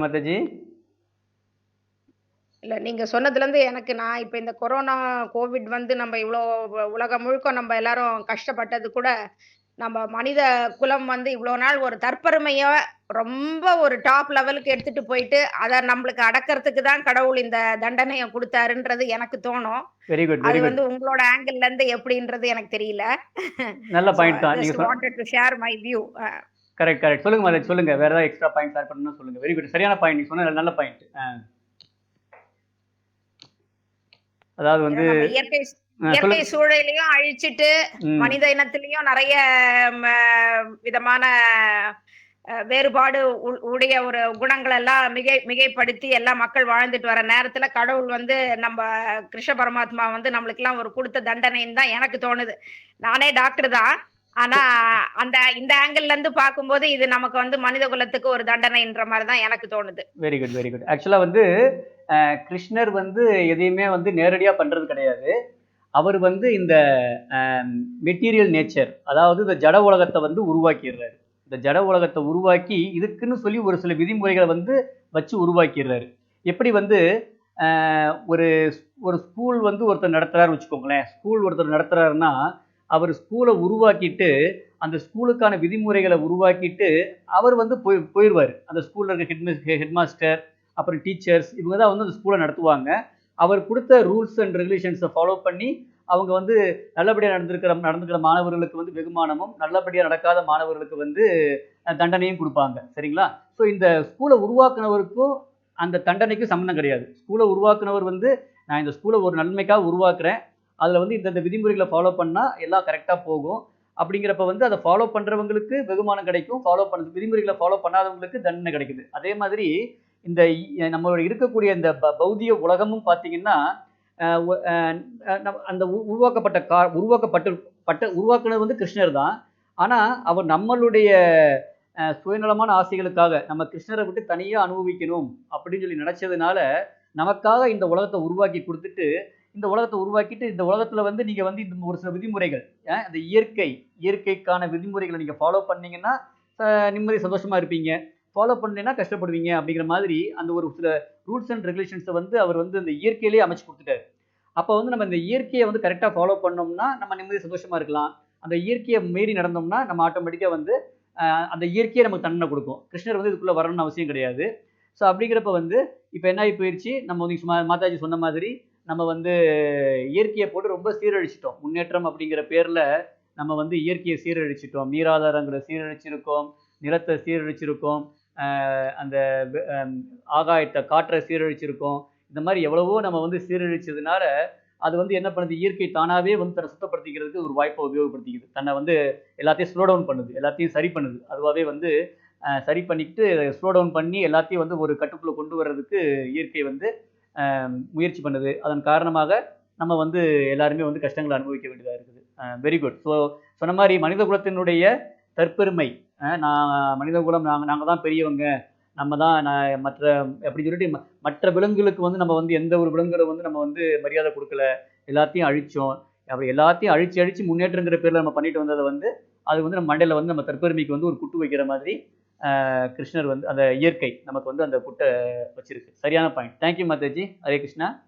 மாதாஜி இல்ல நீங்க சொன்னதுலேருந்து எனக்கு நான் இப்ப இந்த கொரோனா, கோவிட் வந்து நம்ம இவ்ளோ உ உலகம் முழுக்க நம்ம எல்லாரும் கஷ்டப்பட்டது கூட, நம்ம மனித குலம் வந்து இவ்ளோ நாள் ஒரு தற்பெருமைய ரொம்ப ஒரு டாப் லெவலுக்கு எடுத்துட்டு போயிட்டு, அத நம்மளுக்கு அடக்கறதுக்கு தான் கடவுள் இந்த தண்டனைய குடுத்தாருன்றது எனக்கு தோணும். வெரி குட், அது. வந்து உங்களோட ஆங்கிள்ல இருந்து எப்படின்றது எனக்கு தெரியல. நல்ல பாயிண்ட் தான். Share my view. Correct, correct. சொல்லுங்க மாதாஜி சொல்லுங்க. வேற ஏதாவது எக்ஸ்ட்ரா பாயிண்ட்ஸ் ஆட் பண்ணணும்னா சொல்லுங்க. Very good. சரியான பாயிண்ட். நீங்க சொன்னது நல்ல பாயிண்ட். அதாவது வந்து நம்ம இயற்கை. சூழலையும் அழிச்சிட்டு. மனித இனத்திலயும் நெறைய விதமான வேறுபாடு உடைய ஒரு குணங்கள் எல்லாம் மிகை மிகைப்படுத்தி எல்லா மக்கள் வாழ்ந்துட்டு வர நேரத்துல, கடவுள் வந்து நம்ப கிருஷ்ண பரமாத்மா வந்து நம்மளுக்கெல்லாம் ஒரு குடுத்த தண்டனைன்னு தான் எனக்கு தோணுது. நானே டாக்டர் தான். ஆனா, அந்த இந்த ஆங்கிள்ல இருந்து பார்க்கும்போது, இது நமக்கு வந்து மனித குலத்துக்கு ஒரு தண்டனைன்ற மாதிரி தான் எனக்கு தோணுது. Very good, very good. ஆக்சுவலா வந்து கிருஷ்ணர் வந்து எதையுமே வந்து நேரடியா பண்றது கிடையாது. அவர் வந்து இந்த மெட்டீரியல் நேச்சர் அதாவது இந்த ஜட உலகத்தை வந்து உருவாக்கிடுறாரு இந்த ஜட உலகத்தை உருவாக்கி, இதுக்குன்னு சொல்லி ஒரு சில விதிமுறைகளை வந்து வச்சு உருவாக்கிடுறாரு எப்படி வந்து ஒரு ஒரு ஸ்கூல் வந்து ஒருத்தர் நடத்துறாரு வச்சுக்கோங்களேன். ஸ்கூல் ஒருத்தர் நடத்துறாருன்னா, அவர் ஸ்கூலை உருவாக்கிட்டு, அந்த ஸ்கூலுக்கான விதிமுறைகளை உருவாக்கிட்டு, அவர் வந்து போய் போயிடுவார் அந்த ஸ்கூலில் இருக்க ஹெட் மிஸ் ஹெட் மாஸ்டர், அப்புறம் டீச்சர்ஸ் இவங்க தான் வந்து அந்த ஸ்கூலை நடத்துவாங்க. அவர் கொடுத்த ரூல்ஸ் அண்ட் ரெகுலேஷன்ஸை ஃபாலோ பண்ணி, அவங்க வந்து நல்லபடியாக நடந்திருக்கிற நடந்துக்கிற மாணவர்களுக்கு வந்து வெகுமானமும், நல்லபடியாக நடக்காத மாணவர்களுக்கு வந்து தண்டனையும் கொடுப்பாங்க சரிங்களா? ஸோ இந்த ஸ்கூலை உருவாக்குனவருக்கும், அந்த தண்டனைக்கும் சம்மந்தம் கிடையாது. ஸ்கூலை உருவாக்குனவர் வந்து, நான் இந்த ஸ்கூலை ஒரு நன்மைக்காக உருவாக்குறேன். அதில் வந்து இந்தந்த விதிமுறைகளை ஃபாலோ பண்ணால் எல்லாம் கரெக்டாக போகும். அப்படிங்கிறப்ப வந்து அதை ஃபாலோ பண்ணுறவங்களுக்கு வெகுமானம் கிடைக்கும். ஃபாலோ பண்ண விதிமுறைகளை ஃபாலோ பண்ணாதவங்களுக்கு தண்டனை கிடைக்குது. அதே மாதிரி இந்த நம்மளோட இருக்கக்கூடிய இந்த ப உலகமும் பார்த்தீங்கன்னா, அந்த உ உருவாக்கப்பட்ட கா உருவாக்கப்பட்ட பட்ட உருவாக்குனது வந்து கிருஷ்ணர் தான். ஆனால் அவர் நம்மளுடைய சுயநலமான ஆசைகளுக்காக, நம்ம கிருஷ்ணரை விட்டு தனியாக அனுபவிக்கணும் அப்படின்னு சொல்லி நினச்சதுனால நமக்காக இந்த உலகத்தை உருவாக்கி கொடுத்துட்டு இந்த உலகத்தை உருவாக்கிட்டு, இந்த உலகத்துல வந்து நீங்க வந்து இந்த ஒரு சில விதிமுறைகள், இந்த இயற்கை இயற்கைக்கான விதிமுறைகளை நீங்க ஃபாலோ பண்ணீங்கன்னா, நிம்மதி சந்தோஷமா இருப்பீங்க. ஃபாலோ பண்ணலைன்னா கஷ்டப்படுவீங்க அப்படிங்கிற மாதிரி, அந்த ஒரு சில ரூல்ஸ் அண்ட் ரெகுலேஷன்ஸை வந்து அவர் வந்து அந்த இயற்கையிலேயே அமைச்சு கொடுத்துட்டாரு அப்போ வந்து நம்ம இந்த இயற்கையை வந்து கரெக்டாக ஃபாலோ பண்ணோம்னா, நம்ம நிம்மதி சந்தோஷமா இருக்கலாம். அந்த இயற்கையை மீறி நடந்தோம்னா, நம்ம ஆட்டோமேட்டிக்காக வந்து அந்த இயற்கையை நமக்கு தண்டனை கொடுக்கும் கிருஷ்ணர் வந்து இதுக்குள்ளே வரணும்னு அவசியம் கிடையாது. ஸோ அப்படிங்கிறப்ப வந்து, இப்போ என்ன ஆகி போயிருச்சு, நம்ம வந்து சும்மா மாதாஜி சொன்ன மாதிரி, நம்ம வந்து இயற்கையை போட்டு ரொம்ப சீரழிச்சிட்டோம் முன்னேற்றம் அப்படிங்கிற பேரில் நம்ம வந்து இயற்கையை சீரழிச்சிட்டோம் நீராதாரங்களை சீரழிச்சிருக்கோம். நிலத்தை சீரழிச்சிருக்கோம். அந்த ஆகாயத்தை காற்றை சீரழிச்சிருக்கோம். இந்த மாதிரி எவ்வளவோ நம்ம வந்து சீரழிச்சதுனால, அது வந்து என்ன பண்ணுது, இயற்கை தானாகவே வந்து தன்னை சுத்தப்படுத்திக்கிறதுக்கு ஒரு வாய்ப்பை உபயோகப்படுத்திக்குது. தன்னை வந்து எல்லாத்தையும் ஸ்லோ டவுன் பண்ணுது. எல்லாத்தையும் சரி பண்ணுது. அதுவாகவே வந்து சரி பண்ணிக்கிட்டு, ஸ்லோ டவுன் பண்ணி எல்லாத்தையும் வந்து ஒரு கட்டுக்குள்ளே கொண்டு வர்றதுக்கு இயற்கை வந்து முயற்சி பண்ணுது. அதன் காரணமாக நம்ம வந்து எல்லாருமே வந்து கஷ்டங்களை அனுபவிக்க வேண்டியதாக இருக்குது. Very good. ஸோ சொன்ன மாதிரி மனித குலத்தினுடைய தற்பெருமை, நான் மனித குலம் நாங்க நாங்கள் தான் பெரியவங்க. நம்ம தான் நான் மற்ற அப்படின்னு சொல்லிட்டு ம மற்ற விலங்குகளுக்கு வந்து நம்ம வந்து எந்த ஒரு விலங்குகளை வந்து நம்ம வந்து மரியாதை கொடுக்கல எல்லாத்தையும் அழிச்சோம். அப்படி எல்லாத்தையும் அழிச்சு, அழிச்சு முன்னேற்றங்கிற பேரில் நம்ம பண்ணிட்டு வந்ததை வந்து, அது வந்து நம்ம மண்டையில் வந்து நம்ம தற்பெருமைக்கு வந்து ஒரு குட்டு வைக்கிற மாதிரி, கிருஷ்ணர் வந்து அந்த இயற்கை நமக்கு வந்து அந்த புட்டை வச்சிருக்கு. சரியான point. Thank you Mataji. Hare Krishna.